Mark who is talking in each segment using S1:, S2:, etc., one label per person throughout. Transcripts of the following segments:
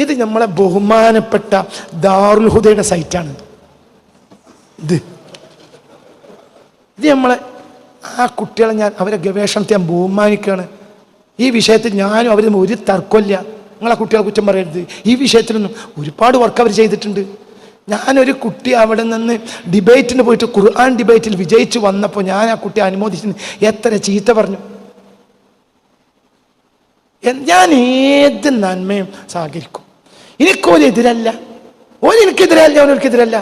S1: ഇത് നമ്മളെ ബഹുമാനപ്പെട്ട ദാറുൽ ഹുദയുടെ സൈറ്റാണ്. ഇത്. ഇത് നമ്മളെ ആ കുട്ടികളെ ഞാൻ അവരെ ഗവേഷണത്തെ ഞാൻ ബഹുമാനിക്കുകയാണ്. ഈ വിഷയത്തിൽ ഞാനും അവരും ഒരു തർക്കമില്ല നിങ്ങളെ കുട്ടികളെ കുറ്റം പറയരുത്. ഈ വിഷയത്തിലൊന്നും ഒരുപാട് വർക്ക് അവർ ചെയ്തിട്ടുണ്ട്. ഞാനൊരു കുട്ടി അവിടെ നിന്ന് ഡിബേറ്റിന് പോയിട്ട് ഖുർആൻ ഡിബേറ്റിൽ വിജയിച്ച് വന്നപ്പോൾ ഞാൻ ആ കുട്ടിയെ അനുമോദിച്ചു എത്ര ചീത്ത പറഞ്ഞു. ഞാൻ ഏത് നന്മയും സഹകരിക്കും. എനിക്കോൽ എതിരല്ല. ഓൻ എനിക്കെതിരല്ല ഓനെനിക്കെതിരല്ല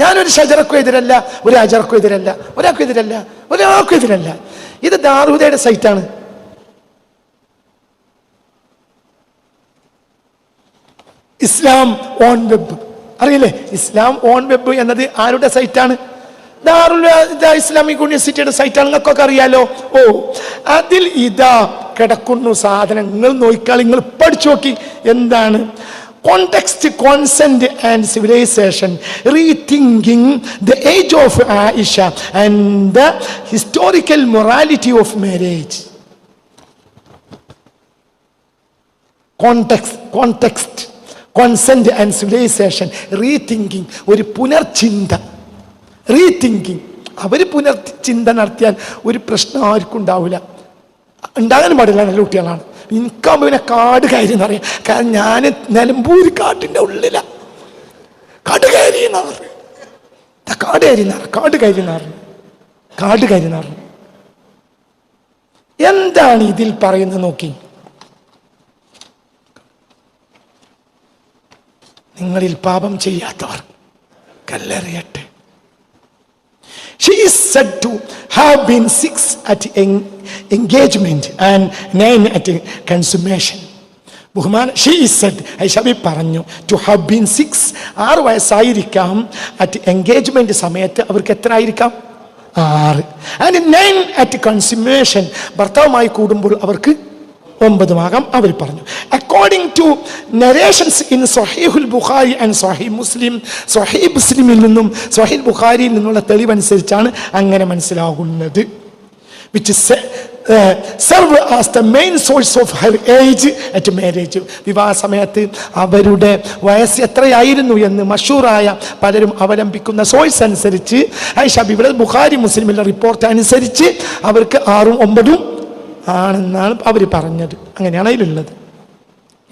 S1: ഞാനൊരു ഷജറക്കും എതിരല്ല ഒരു അജറക്കും എതിരല്ല ഒരാൾക്കും എതിരല്ല ഒരാൾക്കും എതിരല്ല. ഇത് ദാറുദയുടെ സൈറ്റാണ്. Islam on web. അറിയില്ലേ? ഇസ്ലാം ഓൺ വെബ് എന്നത് ആരുടെ സൈറ്റാണ്? ദാറുൽ ഇസ്ലാമിക് യൂണിവേഴ്സിറ്റിയുടെ സൈറ്റാണ്. നിങ്ങൾക്കൊക്കെ അറിയാലോ? ഓ അതിൽ ഇതാ കിടക്കുന്നു സാധനങ്ങൾ നോക്കിയാൽ നിങ്ങൾ പഠിച്ചു നോക്കി. എന്താണ്? Context consent and civilization rethinking the age of Aisha and the historical morality of marriage context context consent and civilization rethinking ഒരു പുനർചിന്ത. റീതിങ്കിങ് അവർ പുനർചിന്ത നടത്തിയാൽ ഒരു പ്രശ്നം ആർക്കും ഉണ്ടാവില്ല. ഉണ്ടാകാൻ പാടില്ല നല്ല കുട്ടികളാണ്. എനിക്കാകുമ്പോൾ പിന്നെ കാട് കയറി എന്നറിയാം കാരണം ഞാൻ നിലമ്പൂർ കാട്ടിന്റെ ഉള്ളിലാണ് കാട് കയറി എന്നാ പറഞ്ഞു കാട് കയറി എന്നാ കാട് കയറി എന്നാ പറഞ്ഞു കാട് കയറി എന്നാ പറഞ്ഞു എന്താണ് ഇതിൽ പറയുന്നത് നോക്കി. നിങ്ങളിൽ പാപം ചെയ്യാത്തവർ കല്ലെറിയട്ടെ. She is said to have been six at en- and and at consummation. ബഹുമാൻ ഷീ ഇസ് സെഡ് ഐഷബി പറഞ്ഞു ടു ഹവ് ബീൻ സിക്സ് ആറ് വയസ്സായിരിക്കാം അറ്റ് എൻഗേജ്മെന്റ് സമയത്ത് അവർക്ക് എത്ര ആയിരിക്കാം ആറ്. ആൻഡ് നയൻ അറ്റ് കൺസ്യൂമേഷൻ ഭർത്താവുമായി കൂടുമ്പോൾ അവർക്ക് ഒമ്പതുമാകാം അവർ പറഞ്ഞു. According to narrations in Sahihul Bukhari and Sahih Muslim Sahih മുസ്ലിമിൽ നിന്നും സൊഹീൽ ബുഖാരിയിൽ നിന്നുള്ള തെളിവനുസരിച്ചാണ് അങ്ങനെ മനസ്സിലാകുന്നത്. Which serve as the main source of her age at marriage വിവാഹ സമയത്ത് അവരുടെ വയസ്സ് എത്രയായിരുന്നു എന്ന് മഷൂറായ പലരും അവലംബിക്കുന്ന സോഴ്സ് അനുസരിച്ച് ഐഷബ് ഇവിടെ ബുഖാരി മുസ്ലിമിലെ റിപ്പോർട്ട് അനുസരിച്ച് അവർക്ക് ആറും ഒമ്പതും ആണെന്നാണ് അവർ പറഞ്ഞത്. അങ്ങനെയാണ് അതിലുള്ളത്.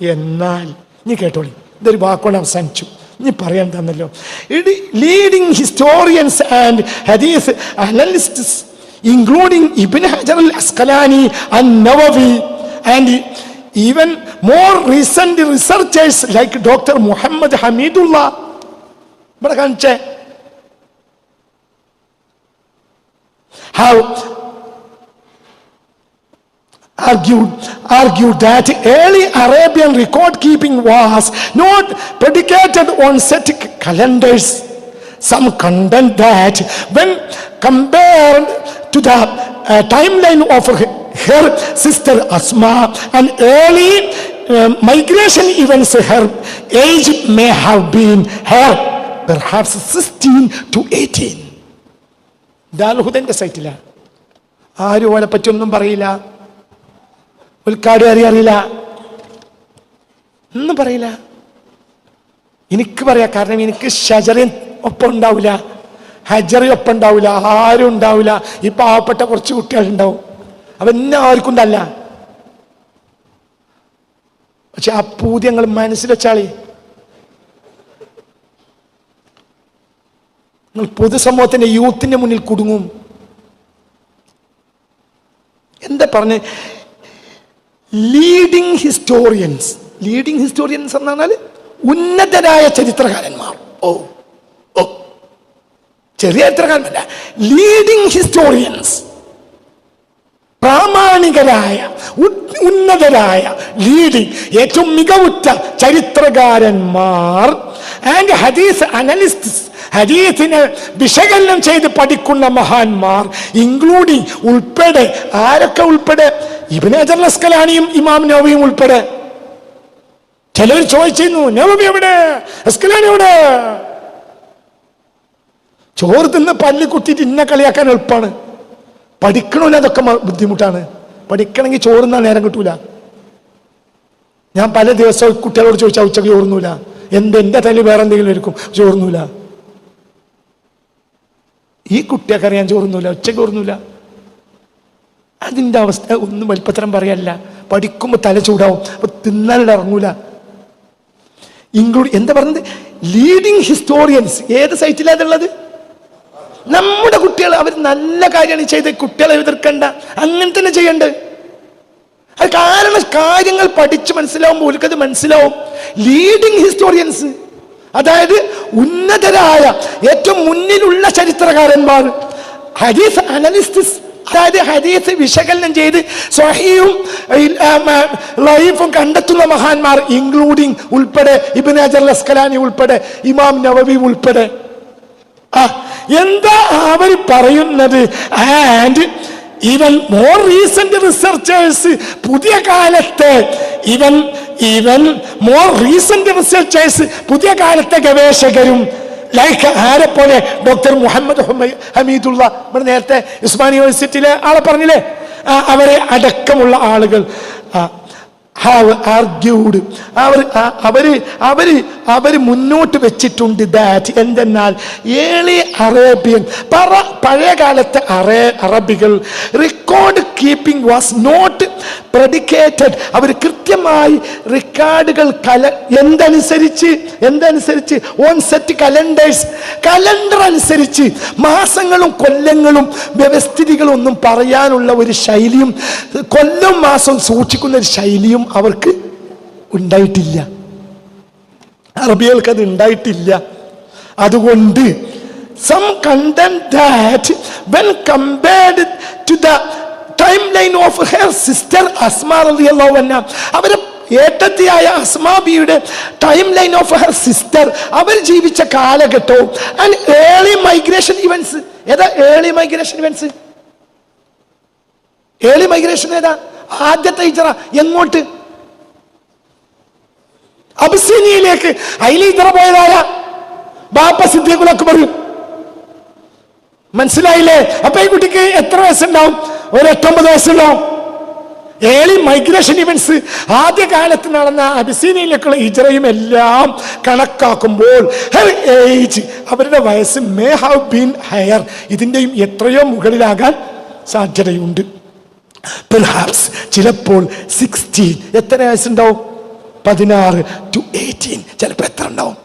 S1: എന്നാൽ നീ കേട്ടോളി ഇതൊരു വാക്കോട് അവസാനിച്ചു. ഇനി പറയാൻ തന്നല്ലോ ലീഡിങ് ഹിസ്റ്റോറിയൻസ് ആൻഡ് ഹദീസ് analysts including Ibn Hajar al-Asqalani and Nawawi and even more recent researchers like Dr. Muhammad Hamidullah. Have argued, argued that early Arabian record keeping was not predicated on set calendars Some content that when compared to the uh, timeline of her, her sister Asma and early uh, migration events, her age may have been her perhaps 16 to 18. ദാൽഹുദന്റെ സൈറ്റില ആരും അവനെ പറ്റിയൊന്നും പറയില്ല ഉൽക്കാട് കയറി അറിയില്ല ഒന്നും പറയില്ല എനിക്ക് പറയാം കാരണം എനിക്ക് ഷജറിൻ ഒപ്പം ഉണ്ടാവില്ല. ഹജറി ഒപ്പം ഉണ്ടാവില്ല. ആരും ഉണ്ടാവില്ല. ഈ പാവപ്പെട്ട കുറച്ച് കുട്ടികളുണ്ടാവും. അപ്പൊ എന്നെ ആർക്കും ഉണ്ടല്ല പക്ഷെ ആ പൂതി ഞങ്ങൾ മനസ്സിൽ വെച്ചാളി. നിങ്ങൾ പൊതുസമൂഹത്തിന്റെ യൂത്തിന്റെ മുന്നിൽ കുടുങ്ങും. എന്താ പറഞ്ഞ്? ലീഡിങ് ഹിസ്റ്റോറിയൻസ് ലീഡിങ് ഹിസ്റ്റോറിയൻസ് എന്ന് പറഞ്ഞാൽ ഉന്നതരായ ചരിത്രകാരന്മാർ. ഓ ഓ. ചെറിയ ചരിത്രകാരനല്ല ലീഡിംഗ് ഹിസ്റ്റോറിയൻസ് പ്രാമാണികരായ ഉന്നതരായ ലീഡിംഗ് ഏറ്റവും മികവുറ്റ ചരിത്രകാരന്മാർ ആൻഡ് ഹദീസ് അനലിസ്റ്റ് ഹദീസിനെ വിശകലനം ചെയ്ത് പഠിക്കുന്ന മഹാന്മാർ ഇൻക്ലൂഡിങ് ഉൾപ്പെടെ ആരൊക്കെ ഉൾപ്പെടെ? ഇബിന് അജർ അസ്കലാനിയും ഇമാം നബിയും ഉൾപ്പെടെ. ചിലർ ചോദിച്ചിരുന്നു നവവി എവിടെ? അസ്കലാനി എവിടെ? ചോറ് തിന്ന് പല്ല് കുത്തിയിട്ട് ഇന്ന കളിയാക്കാൻ എളുപ്പമാണ് പഠിക്കണമില്ല അതൊക്കെ ബുദ്ധിമുട്ടാണ്. പഠിക്കണമെങ്കിൽ ചോറുന്നാ നേരം കിട്ടൂല. ഞാൻ പല ദിവസവും കുട്ടികളോട് ചോദിച്ചാൽ ഉച്ചയ്ക്ക് ചോർന്നൂല എന്ത് എന്റെ തലയിൽ വേറെ എന്തെങ്കിലും എടുക്കും ചോർന്നൂല ഈ കുട്ടിയൊക്കെ അറിയാൻ ചോർന്നൂല ഉച്ചയ്ക്ക് ഓർന്നൂല അതിന്റെ അവസ്ഥ ഒന്നും വലിപ്പത്തരം പറയല്ല. പഠിക്കുമ്പോൾ തല ചൂടാവും അപ്പൊ തിന്നാലും ഇറങ്ങൂല. ഇൻക്ലൂഡ് എന്താ പറഞ്ഞത്? ലീഡിങ് ഹിസ്റ്റോറിയൻസ് ഏത് സൈറ്റിലാണ് ഉള്ളത് നമ്മുടെ കുട്ടികൾ അവർ നല്ല കാര്യമാണ് ചെയ്ത് കുട്ടികളെ എതിർക്കണ്ട. അങ്ങനെ തന്നെ ചെയ്യണ്ടേ. അത് കാരണം കാര്യങ്ങൾ പഠിച്ച് മനസ്സിലാവുമ്പോൾ ഒരുക്കത് മനസ്സിലാവും. ലീഡിങ് ഹിസ്റ്റോറിയൻസ് അതായത് ഉന്നതരായ ഏറ്റവും മുന്നിലുള്ള ചരിത്രകാരന്മാർ ഹരീസ് അനലിസ്റ്റിസ് അതായത് ഹദീസ് വിശകലനം ചെയ്ത് സ്വഹിയും ലൈഫും കണ്ടെത്തുന്ന മഹാന്മാർ ഇൻക്ലൂഡിങ് ഉൾപ്പെടെ ഇബിനാജർ ലസ്കലാനി ഉൾപ്പെടെ ഇമാം നവവി ഉൾപ്പെടെ. എന്താ അവർ പറയുന്നത്? And even more recent researchers പുതിയ കാലത്തെ ഇവൻ ഈവൻ മോർ റീസെന്റ് റിസർച്ചേഴ്സ് പുതിയ കാലത്തെ ഗവേഷകരും ലൈക്ക് ആരെ പോലെ? ഡോക്ടർ മുഹമ്മദ് ഹുമൈ- ഹമീദുള്ള ഇവിടെ നേരത്തെ ഉസ്മാൻ യൂണിവേഴ്സിറ്റിയിലെ ആളെ പറഞ്ഞില്ലേ? അവരെ അടക്കമുള്ള ആളുകൾ. Have argued. അവർ അവർ അവർ അവർ മുന്നോട്ട് വെച്ചിട്ടുണ്ട് ദാറ്റ് എന്തെന്നാൽ ഏളി അറേബ്യൻ പറ പഴയ കാലത്തെ അറേ അറബികൾ record keeping was not predicated അവർ കൃത്യമായി റെക്കോർഡുകൾ കല എന്തനുസരിച്ച് എന്തനുസരിച്ച് ഓൺ സെറ്റ് കലണ്ടേഴ്സ് കലണ്ടർ അനുസരിച്ച് മാസങ്ങളും കൊല്ലങ്ങളും വ്യവസ്ഥിതികളും ഒന്നും പറയാനുള്ള ഒരു ശൈലിയും കൊല്ലം മാസം സൂക്ഷിക്കുന്ന ഒരു ശൈലിയും അവർക്ക് ഉണ്ടായിട്ടില്ല. അറബികൾക്ക് അത് ഉണ്ടായിട്ടില്ല. അതുകൊണ്ട് സം കണ്ടം when compared to the time line of her sister Asma റളിയല്ലാഹു അൻഹ അവരെ ഏട്ടത്തിയായ അസ്മാബിയുടെ time line of her sister അവർ ജീവിച്ച കാലഘട്ടവും ആൻഡ് ഏളി മൈഗ്രേഷൻ ഇവൻസ് ഏതാ early migration events early migration ഏതാ? ആദ്യത്തെ ഇച്ചറ എങ്ങോട്ട്? അബിസീനിയയിലേക്ക് അതിൽ ഇതറ പോയതായ ബാപ്പ സിദ്ധികളൊക്കെ പറയും. മനസ്സിലായില്ലേ? അപ്പൊ ഈ കുട്ടിക്ക് എത്ര വയസ്സുണ്ടാവും? ഒരു എട്ടൊമ്പത് വയസ്സുണ്ടാവും. ഏളി മൈഗ്രേഷൻ ഇവന്റ്സ് ആദ്യ കാലത്ത് നടന്ന അബിസീനിയയിലേക്കുള്ള ഇജറയും എല്ലാം കണക്കാക്കുമ്പോൾ ഏജ് അവരുടെ വയസ്സ് മേ ഹാവ് ബീൻ ഹയർ ഇതിന്റെയും എത്രയോ മുകളിലാകാൻ സാധ്യതയുണ്ട്. പെർഹാപ്സ് ചിലപ്പോൾ സിക്സ്റ്റീൻ എത്ര വയസ്സുണ്ടാവും? പതിനാറ് ടു എയ്റ്റീൻ ചിലപ്പോൾ എത്ര ഉണ്ടാവും?